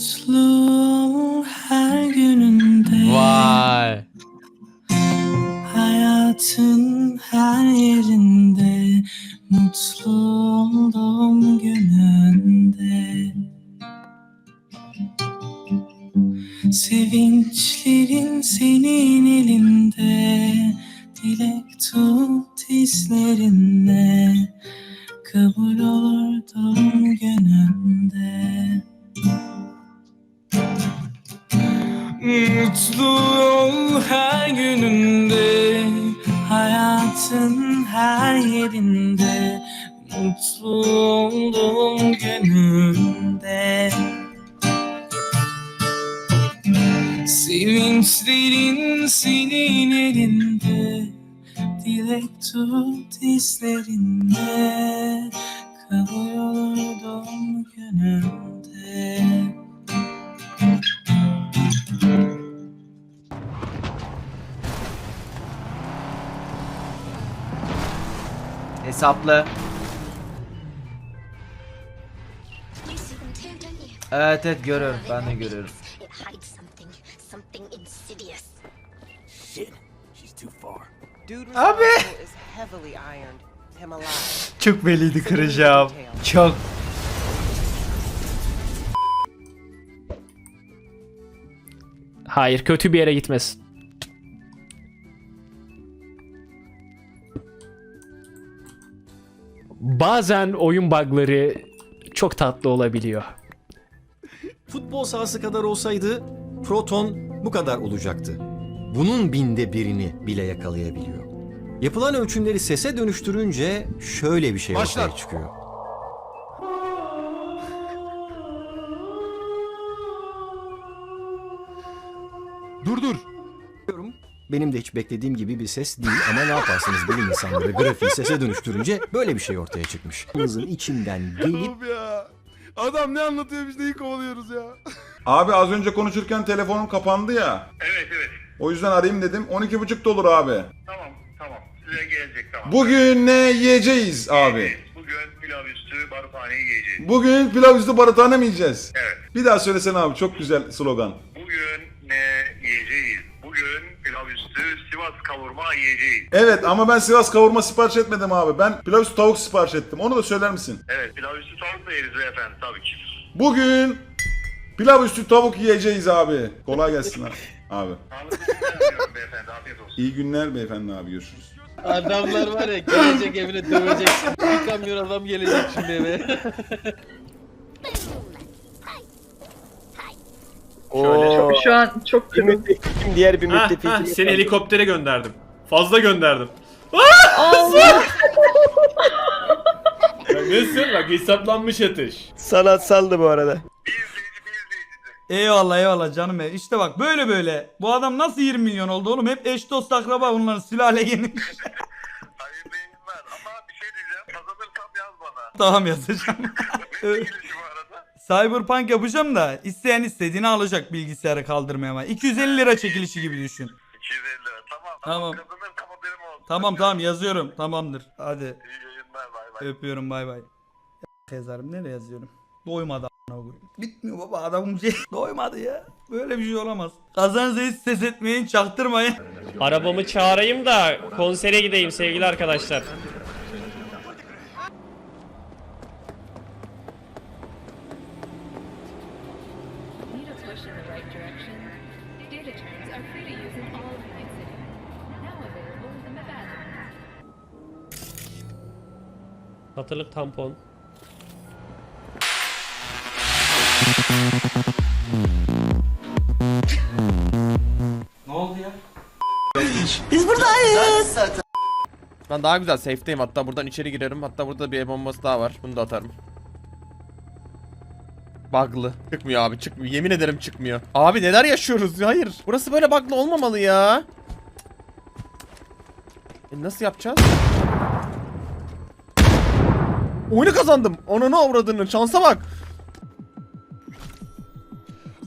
Mutlu her gününde Vay. Hayatın her yerinde Mutlu olduğum gününde Sevinçlerin senin elinde Dilek tut dizlerinde Sevinçlerin senin elinde Dilek tut dizlerinde Kabul olur doğum gününde Hesaplı. Evet evet görüyorum. Ben de görüyorum. Something, insidious. Shit, she's too far. Dude Abi. is heavily ironed. Him alive. Çok belliydi kıracağım. Çok. Hayır kötü bir yere gitmesin. Bazen oyun bug'ları çok tatlı olabiliyor. Futbol sahası kadar olsaydı Proton bu kadar olacaktı. Bunun binde birini bile yakalayabiliyor. Yapılan ölçümleri sese dönüştürünce şöyle bir şey ortaya çıkıyor. Dur dur. Benim de hiç beklediğim gibi bir ses değil ama ne yaparsınız bilim insanları grafiği sese dönüştürünce böyle bir şey ortaya çıkmış. Kızın içinden gelip. Adam ne anlatıyor biz neyi kovalıyoruz ya. Abi az önce konuşurken telefonum kapandı ya. Evet evet. O yüzden arayayım dedim. 12.30 da olur abi. Tamam tamam. Size gelecek tamam. Bugün ne yiyeceğiz abi? Bugün pilav üstü barutaneyi yiyeceğiz. Bugün pilav üstü baratane mi yiyeceğiz? Evet. Bir daha söylesene abi çok güzel slogan. Bugün üstü Sivas kavurma yiyeceğiz. Evet ama ben Sivas kavurma sipariş etmedim abi. Ben pilav üstü tavuk sipariş ettim. Onu da söyler misin? Evet pilav üstü tavuk da yeriz beyefendi tabii ki. Bugün pilav üstü tavuk yiyeceğiz abi. Kolay gelsin abi. Abi. Sağlıklı günler diliyorum beyefendi. Afiyet olsun. İyi günler beyefendi abi görüşürüz. Adamlar var ya gelecek evine döveceksin. Bir kamyon adam gelecek şimdi eve. Oo. Şu an çok Bir müttefikim diğer bir Ha, ha, müttefikim. seni helikoptere gönderdim. Fazla gönderdim. Allah. Nasıl? Bak hesaplanmış atış. Sanatsaldı bu arada. Eyvallah eyvallah canım benim. İşte bak böyle böyle. Bu adam nasıl 20 milyon oldu oğlum? Hep eş dost akraba bunların sülale geniş. Hayırlı yayınlar. Ama bir şey diyeceğim. Kazanırsam yaz bana. tamam yazacağım. Cyberpunk yapacağım da isteyen istediğini alacak bilgisayarı kaldırmaya ama. 250 lira çekilişi gibi düşün. 250 lira. Tamam. Tamam. Kazanırsam haberim olsun. Tamam tamam yazıyorum. Tamamdır. Hadi İyi yayınlar. Bay bay. öpüyorum bay bay. Yazarım nereye yazıyorum? Doymadı. Bitmiyor baba adamın şey doymadı ya. Böyle bir şey olamaz. Kazanınızı hiç ses etmeyin çaktırmayın. Arabamı çağırayım da konsere gideyim sevgili arkadaşlar. Satılık tampon. Ne oldu ya? Ben daha güzel safe'teyim hatta buradan içeri girerim hatta burada bir el bombası daha var bunu da atarım. Bug'lı. Çıkmıyor abi çıkmıyor yemin ederim çıkmıyor. Abi neler yaşıyoruz hayır. Burası böyle bug'lı olmamalı ya. E nasıl yapacağız? Oyunu kazandım. Ne avradını şansa bak.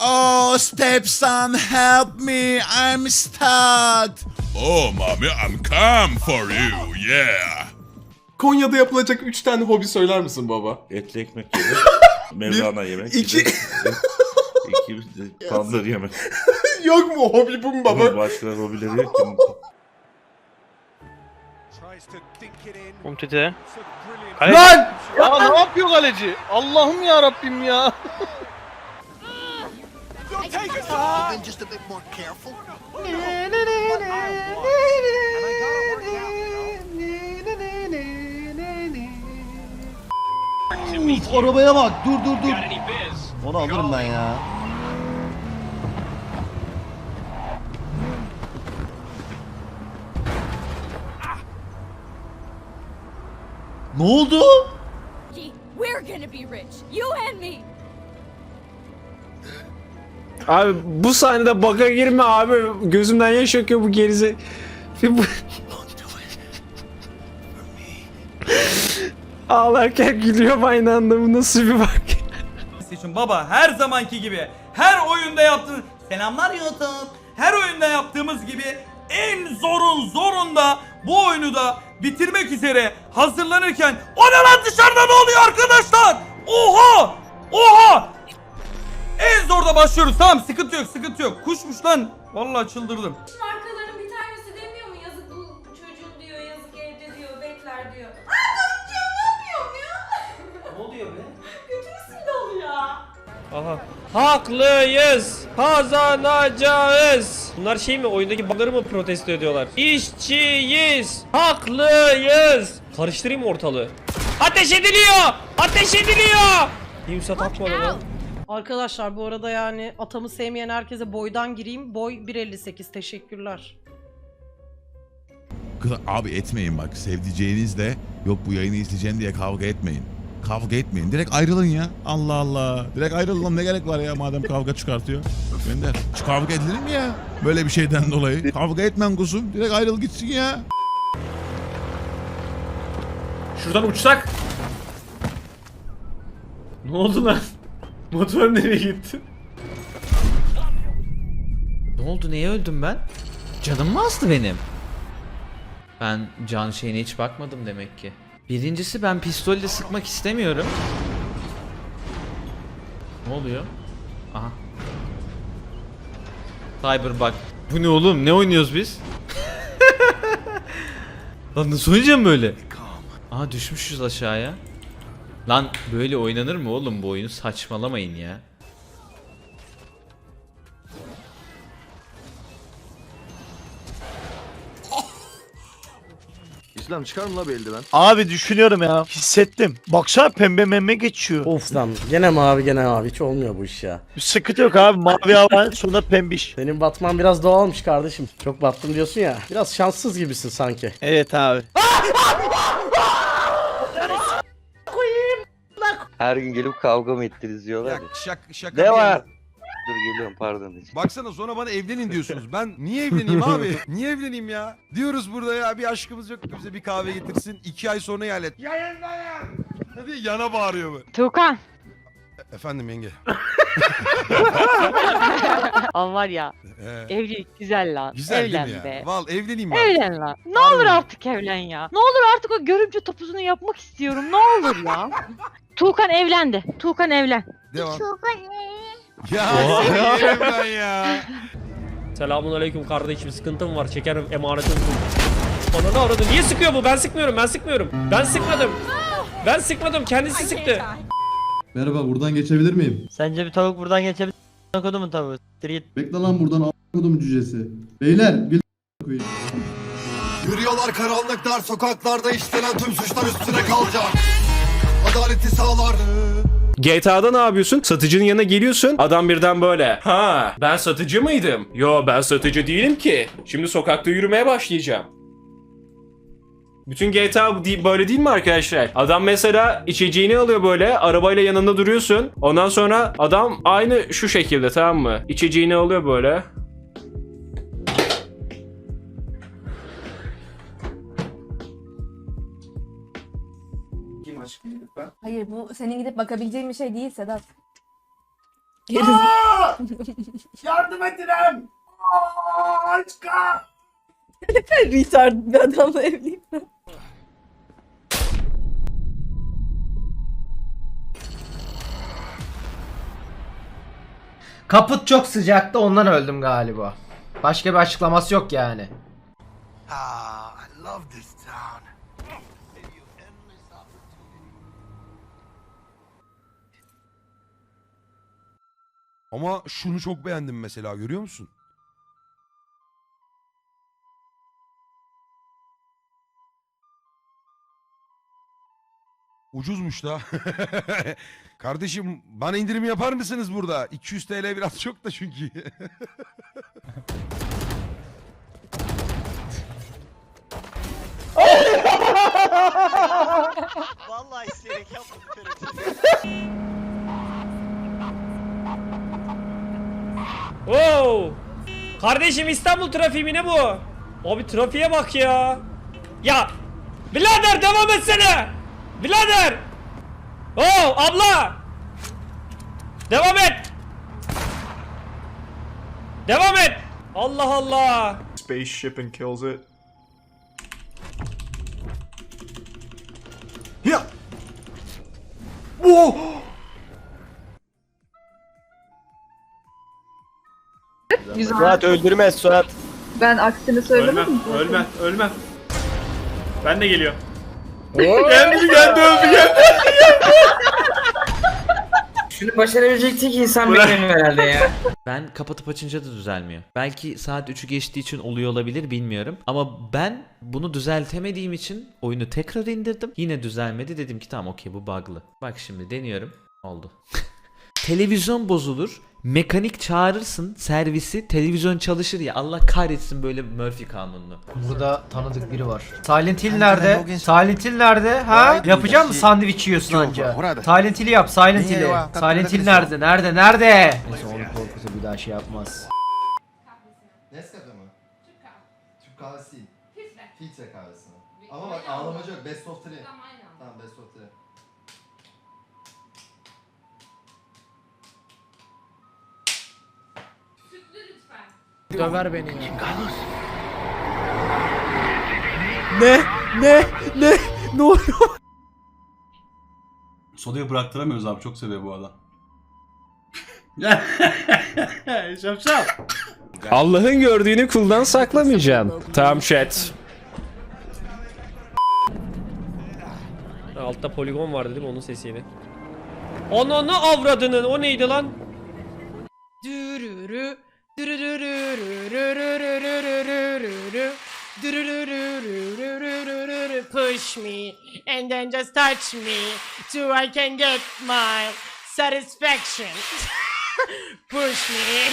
Oh stepson help me I'm stuck. Oh mommy I'm come for you yeah. Konya'da yapılacak 3 tane hobi söyler misin baba? Etli ekmek yemek. Mevlana yemek. iki- bir de gibi tandır yemek. Yok mu hobi bu mu baba? Başka hobileri yok ki. Umtite. Lan! Ya ne yapıyor kaleci? Allah'ım ya Rabbim ya. Uf, arabaya bak. Dur dur dur. Onu alırım ben ya. Ne oldu? We're gonna be rich. You and me. Abi bu sahnede baka girme abi. Gözümden yaş akıyor bu gerize. Bu... Ağlarken gülüyorum aynı anda. Bu nasıl bir bak? için baba her zamanki gibi her oyunda yaptığımız selamlar YouTube her oyunda yaptığımız gibi en zorun zorunda bu oyunu da bitirmek üzere hazırlanırken o ne lan dışarıda ne oluyor arkadaşlar? Oha! Oha! En zorda başlıyoruz. Tamam sıkıntı yok sıkıntı yok. Kuşmuş lan. Vallahi çıldırdım. Markaların bir tanesi demiyor mu? Yazık bu çocuğun diyor yazık evde diyor bekler diyor. Aha. Haklıyız. Kazanacağız. Bunlar şey mi oyundaki bug'ları mı protesto ediyorlar? İşçiyiz. Haklıyız. Karıştırayım mı ortalığı? Ateş ediliyor. Ateş ediliyor. Kimse takmadı lan. Arkadaşlar bu arada yani atamı sevmeyen herkese boydan gireyim. Boy 1.58 teşekkürler. Kız- Abi etmeyin bak sevdiceğinizle yok bu yayını izleyeceğim diye kavga etmeyin. Kavga etmeyin. Direkt ayrılın ya. Allah Allah. Direkt ayrılalım ne gerek var ya madem kavga çıkartıyor. Gönder. Hiç kavga edilir mi ya? Böyle bir şeyden dolayı. Kavga etmen kuzum. Direkt ayrıl gitsin ya. Şuradan uçsak. Ne oldu lan? Motor nereye gitti? Ne oldu? Neye öldüm ben? Canım mı astı benim? Ben can şeyine hiç bakmadım demek ki. Birincisi ben pistolle sıkmak istemiyorum. Ne oluyor? Aha. Cyber bak. Bu ne oğlum? Ne oynuyoruz biz? Lan nasıl oynayacağım böyle? Aha düşmüşüz aşağıya. Lan böyle oynanır mı oğlum bu oyunu? Saçmalamayın ya. İslam çıkar mı la bir eldiven? Abi düşünüyorum ya. Hissettim. Baksana pembe memme geçiyor. Of lan gene mi abi gene abi hiç olmuyor bu iş ya. Sıkıntı yok abi. Mavi hava sonra pembiş. Senin batman biraz doğalmış kardeşim. Çok battım diyorsun ya. Biraz şanssız gibisin sanki. Evet abi. Her gün gelip kavga mı ettiniz diyorlar ya. şaka şaka. Ne bir var? Dur geliyorum pardon. Baksana sonra bana evlenin diyorsunuz. Ben niye evleneyim abi? Niye evleneyim ya? Diyoruz burada ya bir aşkımız yok bize bir kahve getirsin. iki ay sonra ihalet. Yayınlayın. Hadi yana bağırıyor bu. Tuğkan. Efendim yenge. An var ya Ee, evlilik güzel lan. güzel değil mi ya? Val evleneyim ben. Evlen lan. Ne Harbi olur mi? artık evlen ya. Ne olur artık o görümce topuzunu yapmak istiyorum. Ne olur ya. Tuğkan evlendi. Tuğkan evlen. Devam. Ya seni yerim ben ya. Selamun aleyküm kardeşim sıkıntım var çekerim emanetim. Ananı aradı. Niye sıkıyor bu? Ben sıkmıyorum ben sıkmıyorum. Ben sıkmadım. Ben sıkmadım kendisi sıktı. Merhaba buradan geçebilir miyim? Sence bir tavuk buradan geçebilir mi mu tavuğu? Git. Bekle lan buradan a**kodum cücesi. Beyler gel koyayım. Yürüyorlar karanlık dar sokaklarda işlenen tüm suçlar üstüne kalacak. Adaleti sağlar. GTA'da ne yapıyorsun? Satıcının yanına geliyorsun. Adam birden böyle. Ha, ben satıcı mıydım? Yo, ben satıcı değilim ki. Şimdi sokakta yürümeye başlayacağım. Bütün GTA böyle değil mi arkadaşlar? Adam mesela içeceğini alıyor böyle, arabayla yanında duruyorsun. Ondan sonra adam aynı şu şekilde tamam mı? İçeceğini alıyor böyle. Hayır bu senin gidip bakabileceğin bir şey değil Sedat. Yardım edin! Aşka! Retard bir adamla evliyim ben. Kaput çok sıcaktı ondan öldüm galiba. Başka bir açıklaması yok yani. Ama şunu çok beğendim mesela görüyor musun? Ucuzmuş da. Kardeşim bana indirim yapar mısınız burada? 200 TL biraz çok da çünkü. Vallahi isteyerek yapmadım. Wow! Kardeşim İstanbul trafiği mi ne bu? Abi trafiğe bak ya. Ya! Birader devam etsene! Birader! Oo abla! Devam et! Devam et! Allah Allah! Spaceship and kills it. Suat öldürmez Suat. Ben aksini söylemedim. Ölmem, ölmem. Ben de geliyorum. geldi geldi öldü geldi. Şunu başarabilecek tek insan benim herhalde ya. Ben kapatıp açınca da düzelmiyor. Belki saat 3'ü geçtiği için oluyor olabilir bilmiyorum. Ama ben bunu düzeltemediğim için oyunu tekrar indirdim. Yine düzelmedi. Dedim ki tamam okey bu bug'lı. Bak şimdi deniyorum. Oldu. Televizyon bozulur. Mekanik çağırırsın servisi televizyon çalışır ya Allah kahretsin böyle Murphy kanununu. Burada tanıdık biri var. Silent Hill nerede? Silent Hill nerede? Ha? Yapacak mısın sandviç yiyorsun anca? Silent Hill'i yap, Silent Hill'i. Silent Hill nerede? Nerede? Nerede? Neyse onu korkusu bir daha şey yapmaz. Nescafe mi? Türk kahvesi değil. Filtre kahvesi. Ama bak ağlamacı yok. Best of 3. Tamam best of 3. Döver beni ya. Ne? Ne? Ne? Ne oluyor? Sodayı bıraktıramıyoruz abi çok seviyor bu adam. Allah'ın gördüğünü kuldan saklamayacaksın. Tamam chat. Altta poligon var dedim onun sesiydi. Ananı avradının o neydi lan? Dürürü, Push me and then just touch me so I can get my satisfaction. Push me.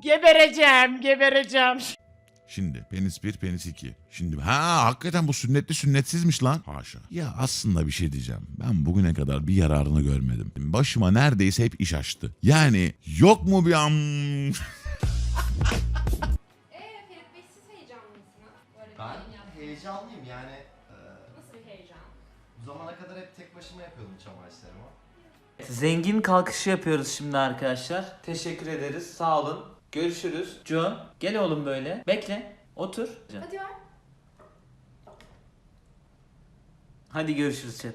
gebereceğim, gebereceğim. Şimdi penis 1, penis 2. Şimdi ha hakikaten bu sünnetli sünnetsizmiş lan. Haşa. Ya aslında bir şey diyeceğim. Ben bugüne kadar bir yararını görmedim. Başıma neredeyse hep iş açtı. Yani yok mu bir am... Ben heyecanlıyım yani. Nasıl bir heyecan? Bu zamana kadar hep tek başıma yapıyordum çamaşırlarımı. Zengin kalkışı yapıyoruz şimdi arkadaşlar. Teşekkür ederiz. Sağ olun. Görüşürüz. John gel oğlum böyle. Bekle. Otur. Hadi var. Hadi görüşürüz chat.